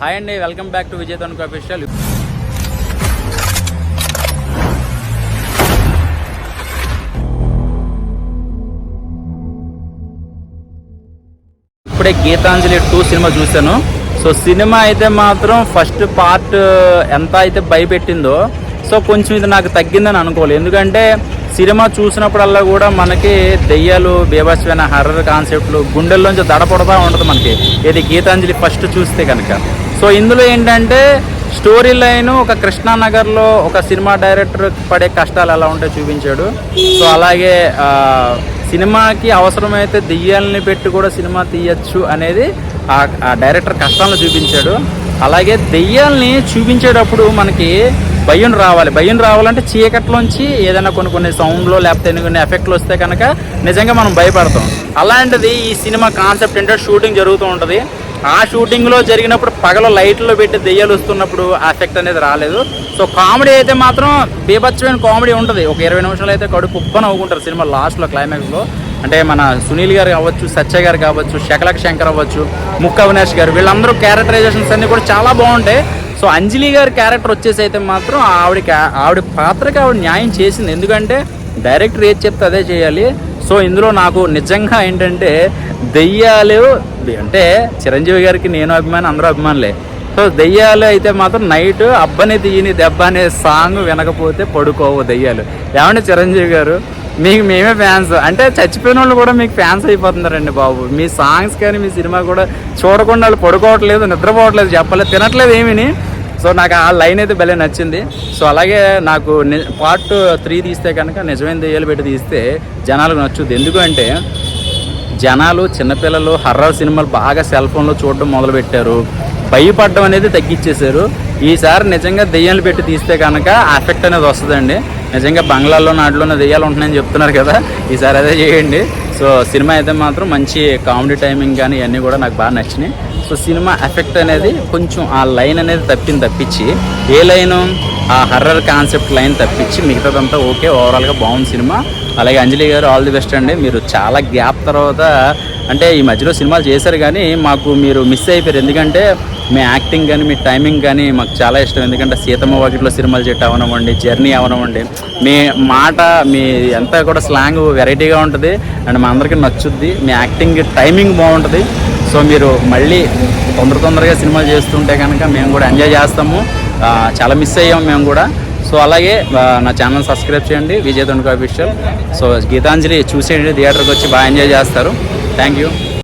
Hi అండి welcome back to Vijay Tanuku official ఇప్పుడే Geethanjali two cinema చూశాను. సో సినిమా అయితే మాత్రం ఫస్ట్ పార్ట్ uh, ఎంత అయితే భయపెట్టిందో సో కొంచెం ఇది నాకు తగ్గిందని అనుకోవాలి. ఎందుకంటే సినిమా చూసినప్పుడల్లా కూడా మనకి దెయ్యాలు బీభత్సమైన హర్రర్ కాన్సెప్ట్లు గుండెల్లోంచి దడపడతా ఉంటుంది మనకి. ఇది గీతాంజలి ఫస్ట్ చూస్తే కనుక. సో ఇందులో ఏంటంటే స్టోరీ లైన్ ఒక కృష్ణానగర్లో ఒక సినిమా డైరెక్టర్ పడే కష్టాలు ఎలా ఉంటాయో చూపించాడు. సో అలాగే సినిమాకి అవసరమైతే దెయ్యాలని పెట్టి కూడా సినిమా తీయచ్చు అనేది ఆ ఆ డైరెక్టర్ కష్టాలను చూపించాడు. అలాగే దెయ్యాల్ని చూపించేటప్పుడు మనకి భయం రావాలి. భయం రావాలంటే చీకట్లోంచి ఏదైనా కొన్ని కొన్ని సౌండ్లో లేకపోతే కొన్ని కొన్ని ఎఫెక్ట్లు వస్తే కనుక నిజంగా మనం భయపడతాం. అలాంటిది ఈ సినిమా కాన్సెప్ట్ ఏంటో షూటింగ్ జరుగుతూ ఉంటుంది. ఆ షూటింగ్లో జరిగినప్పుడు పగల లైట్లో పెట్టి దెయ్యాలు వస్తున్నప్పుడు ఆ ఎఫెక్ట్ అనేది రాలేదు. సో కామెడీ అయితే మాత్రం బీభత్సమైన కామెడీ ఉంటుంది. ఒక ఇరవై నిమిషాలు అయితే కడుపు ఉప్పన అవుకుంటారు సినిమా లాస్ట్లో క్లైమాక్స్లో అంటే మన సునీల్ గారు కావచ్చు సత్య గారు కావచ్చు శకలక్ శంకర్ అవ్వచ్చు ముక్క అవినాష్ గారు వీళ్ళందరూ క్యారెక్టరైజేషన్స్ అన్ని కూడా చాలా బాగుంటాయి. సో అంజలి గారి క్యారెక్టర్ వచ్చేసి అయితే మాత్రం ఆవిడ ఆవిడ పాత్రకి ఆవిడ న్యాయం చేసింది. ఎందుకంటే డైరెక్టర్ ఏది చెప్తే అదే చేయాలి. సో ఇందులో నాకు నిజంగా ఏంటంటే దెయ్యాలు అంటే చిరంజీవి గారికి నేను అభిమాని అందరూ అభిమానులే. సో దెయ్యాలు అయితే మాత్రం నైట్ అబ్బని తీయని దెబ్బ అనే సాంగ్ వినకపోతే పడుకోవు దెయ్యాలు. ఏమంటే చిరంజీవి గారు? మీకు మేమే ఫ్యాన్స్ అంటే చచ్చిపోయిన వాళ్ళు కూడా మీకు ఫ్యాన్స్ అయిపోతున్నారండి బాబు. మీ సాంగ్స్ కానీ మీ సినిమా కూడా చూడకుండా వాళ్ళు పడుకోవట్లేదు నిద్రపోవట్లేదు చెప్పలేదు తినట్లేదు ఏమీని. సో నాకు ఆ లైన్ అయితే భలే నచ్చింది. సో అలాగే నాకు పార్ట్ త్రీ తీస్తే కనుక నిజమైన దెయ్యాలు పెట్టి తీస్తే జనాలకు నచ్చుద్ది. ఎందుకంటే జనాలు చిన్నపిల్లలు హర్రర్ సినిమాలు బాగా సెల్ ఫోన్లో చూడడం మొదలుపెట్టారు. భయపడడం అనేది తగ్గించేశారు ఈసారి నిజంగా దెయ్యాలు పెట్టి తీస్తే కనుక ఎఫెక్ట్ అనేది వస్తుందండి. నిజంగా బంగ్లాల్లో నాటిలోనే దెయ్యాలు ఉంటున్నాయని చెప్తున్నారు కదా. ఈసారి అదే చేయండి. సో సినిమా అయితే మాత్రం మంచి కామెడీ టైమింగ్ కానీ ఇవన్నీ కూడా నాకు బాగా నచ్చినాయి. సో సినిమా ఎఫెక్ట్ అనేది కొంచెం ఆ లైన్ అనేది తప్పింది తప్పించి ఏ లైను ఆ హర్రర్ కాన్సెప్ట్ లైన్ తప్పించి మిగతాదంతా ఓకే ఓవరాల్గా బాగుంది సినిమా. అలాగే అంజలి గారు ఆల్ ది బెస్ట్ అండి. మీరు చాలా గ్యాప్ తర్వాత అంటే ఈ మధ్యలో సినిమాలు చేశారు కానీ మాకు మీరు మిస్ అయిపోయారు. ఎందుకంటే మీ యాక్టింగ్ కానీ మీ టైమింగ్ కానీ మాకు చాలా ఇష్టం. ఎందుకంటే సీతమ్మ వాకిట్లో సినిమాలు చెట్టు అవనవ్వండి జర్నీ అవనవ్వండి. మీ మాట మీ అంతా కూడా స్లాంగ్ వెరైటీగా ఉంటుంది. అండ్ మా అందరికీ నచ్చుద్ది. మీ యాక్టింగ్ టైమింగ్ బాగుంటుంది. సో మీరు మళ్ళీ తొందర తొందరగా సినిమాలు చేస్తుంటే కనుక మేము కూడా ఎంజాయ్ చేస్తాము. చాలా మిస్ అయ్యాం మేము కూడా. సో అలాగే నా ఛానల్ సబ్స్క్రైబ్ చేయండి. విజయ్ తణుకు అఫీషియల్. సో గీతాంజలి చూసేయండి. థియేటర్కి వచ్చి బాగా ఎంజాయ్ చేస్తారు. thank you.